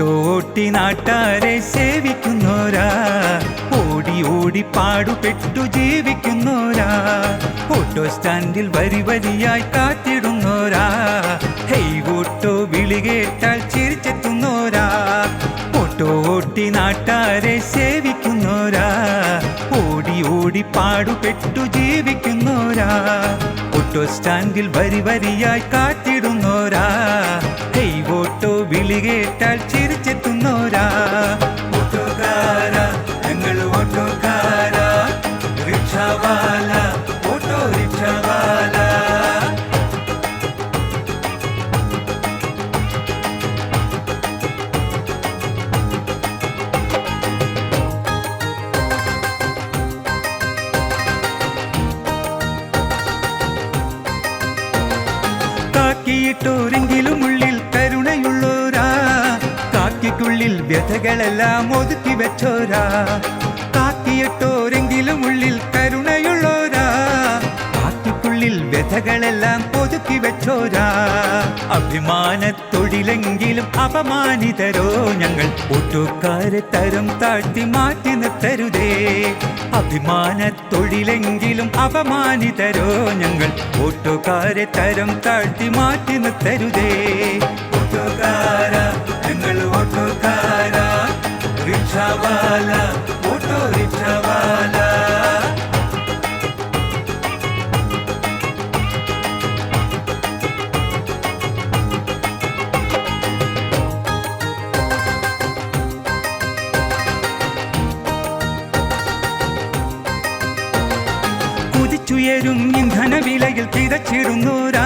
Auto നാട്ടാരെ സേവിക്കുന്നോരാ. ഓടി ഓടി പാടുപെട്ടു ജീവിക്കുന്നോരാ. Auto സ്റ്റാൻഡിൽ വരി വരിയായി കാത്തിടുന്നോരാ. ഹെയ് ഓട്ടോ വിളി കേട്ടാൽ ചിരിച്ചെത്തുന്നോരാ. ഓട്ടോ നാട്ടാരെ സേവിക്കുന്നോരാ. ഓടി ഓടി പാടുപെട്ടു ജീവിക്കുന്നോരാ. ഓട്ടോ സ്റ്റാൻഡിൽ വരി വരിയായി കാത്തിടുന്നോരാ. വിളി കേട്ടാൽ ചിരിച്ചെത്തുന്നോരാ. ഓട്ടോക്കാര ഉള്ളിൽ കരുണയുള്ളോരാ കാക്കിക്കുള്ളിൽ വ്യഥകളെല്ലാം ഒതുക്കി വെച്ചോരാ. കാക്കിയിട്ടോരെങ്കിലും ഉള്ളിൽ കരുണയുള്ളോരാ. കാക്കിക്കുള്ളിൽ വ്യഥകളെല്ലാം ഒതുക്കി വെച്ചോരാ. അഭിമാന തൊഴിലെങ്കിലും അപമാനിതരോ ഞങ്ങൾ? ഓട്ടോക്കാരെ തരം താഴ്ത്തി മാറ്റി നിർത്തരുതേ. അഭിമാന തൊഴിലെങ്കിലും അപമാനിതരോ ഞങ്ങൾ? ഓട്ടോക്കാരെ തരം താഴ്ത്തി മാറ്റി നിർത്തരുതേ. ഓട്ടോക്കാര തിരച്ചിടുന്നോരാ.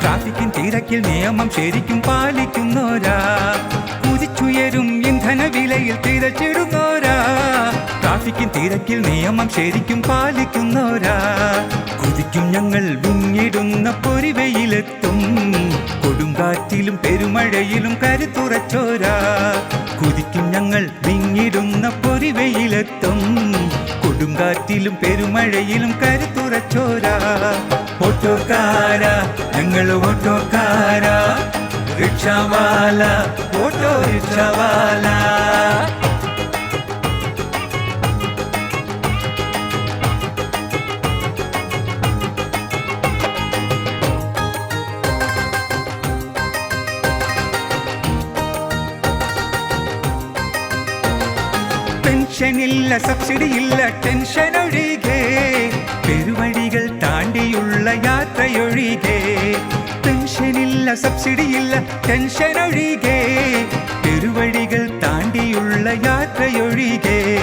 ട്രാഫിക്കിൻ തിരക്കിൽ നിയമം ശരിക്കും പാലിക്കുന്നോരാ. കുതിച്ചുയരും വിലയിൽ തിരച്ചിടുന്നോരാ. ട്രാഫിക്കിൻ തിരക്കിൽ നിയമം ശരിക്കും പാലിക്കുന്നോരാ. കുതിക്കും ഞങ്ങൾ വിങ്ങിടുന്ന പൊരിവയിലെത്തും. കൊടുങ്കാറ്റിലും പെരുമഴയിലും കരുത്തുറച്ചോരാ. കുതിക്കും ഞങ്ങൾ വിങ്ങിടുന്ന പൊരിവയിലെത്തും. കൊടുങ്കാറ്റിലും പെരുമഴയിലും കരുത്തുറച്ചോരാ. ഓട്ടോക്കാരാ ഞങ്ങൾ ഓട്ടോക്കാര. റിക്ഷാവാല ഓട്ടോ റിക്ഷാവാല പെൻഷനില്ല സബ്സിഡി ഇല്ല ടെൻഷൻ ഒഴികെ പെൻഷനില്ല സബ്സിഡി ഇല്ല ടെൻഷൻ ഒഴികെ പെരുവഴികൾ താണ്ടിയുള്ള യാത്രയൊഴികെ.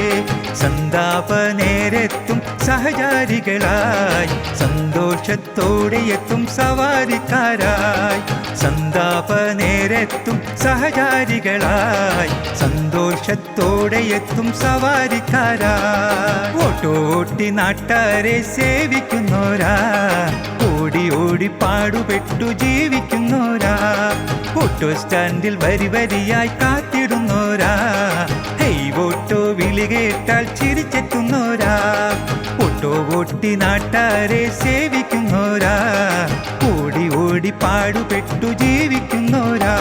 സന്താപ നേരെത്തും സഹചാരികളായി. സന്തോഷത്തോടെ എത്തും സവാരിക്കാരായി. സന്താപ നേരെത്തും സഹചാരികളായി. സന്തോഷത്തോടെ എത്തും സവാരിക്കാരായി. ഓട്ടോട്ടി നാട്ടാരെ സേവിക്കുന്നോരാ. ഓടി ഓടി പാടുപെട്ടു ജീവിക്കുന്നോരാ. ഓട്ടോ സ്റ്റാൻഡിൽ വരി വരിയായി കാത്തിടുന്നോരാ. ഹെയ് ഓട്ടോ വിളി കേട്ടാൽ ചിരിച്ചെത്തുന്നോരാ. ഓട്ടോ ഓട്ടി നാട്ടാരെ സേവിക്കുന്നോരാ. ഓടി ഓടി പാടുപെട്ടു ജീവിക്കുന്നോരാ.